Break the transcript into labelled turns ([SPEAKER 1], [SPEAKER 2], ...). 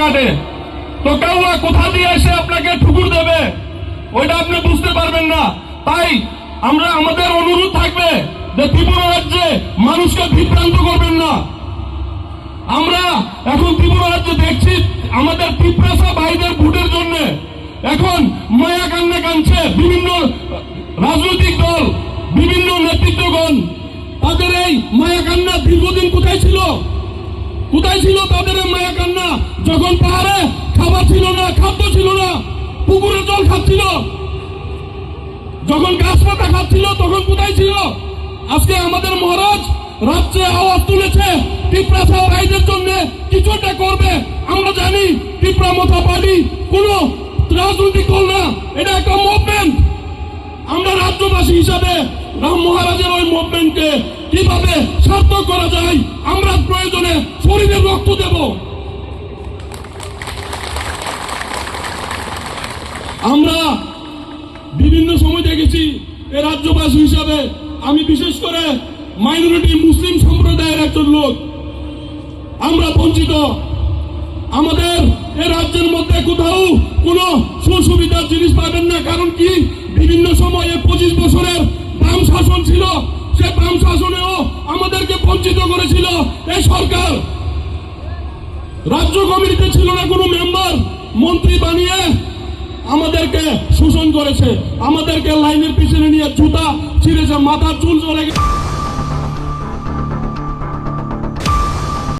[SPEAKER 1] কাটে। তো কেউয়া কোথা দিয়ে এসে আপনাকে ঠুকুর দেবে? ওইটা আপনি বুঝতে পারবেন না। তাই আমরা, আমাদের অনুরোধ থাকবে যে ত্রিপুরা রাজ্যে মানুষকে বিভ্রান্ত করবেন না। আমরা এখন ত্রিপুরা রাজ্যে দেখছি আমাদের ত্রিপ্রাসা ভাইদের ভোটের জন্য এখন মায়া কান্না কানছে বিভিন্ন রাজনৈতিক দল, বিভিন্ন নেতৃত্বগণ। তাদের এই মায়া কান্না দীর্ঘদিন কোথায় ছিল? কোথায় ছিল তাদের মায়া কান্না যখন পাহাড়ে খাবার ছিল না খাদ্য ছিল না খাচ্ছিল যখন গাছপাতা খাচ্ছিল, তখন কোথায় ছিল? আজকে আমাদের মহারাজ রাজ্যে আওয়াজ তুলেছে টিপ্রাসা ভাইদের জন্য কিছু একটা করবে। আমরা জানি টিপ্রা মথা পার্টি কোন রাজনৈতিক দল না, এটা একটা মুভমেন্ট আমরা রাজ্যবাসী হিসাবে রাম মহারাজের ওই মুভমেন্টকে কীভাবে সার্থক করা যায়, আমরা প্রয়োজনে শরীরে রক্ত দেব আমরা বিভিন্ন সময় দেখেছি এ রাজ্যবাসী হিসাবে আমি বিশেষ করে মাইনরিটি মুসলিম সম্প্রদায়ের একজন লোক। আমরা বঞ্চিত। আমাদের এ রাজ্যের মধ্যে কোথাও কোনো সুসুবিধার জিনিস পাবেন না। কারণ কি? বিভিন্ন সময়ে পঁচিশ বছরের বাম শাসন ছিল। সে বাম শাসনেও আমাদেরকে বঞ্চিত করেছিল। এই সরকার রাজ্য কমিটিতে ছিল না কোনো মেম্বার, মন্ত্রী বানিয়ে আমাদেরকে শোষণ করেছে। আমাদেরকে লাইনের পিছনে নিয়ে জুতা ছিঁড়েছে মাথার চুল চলে গেছে।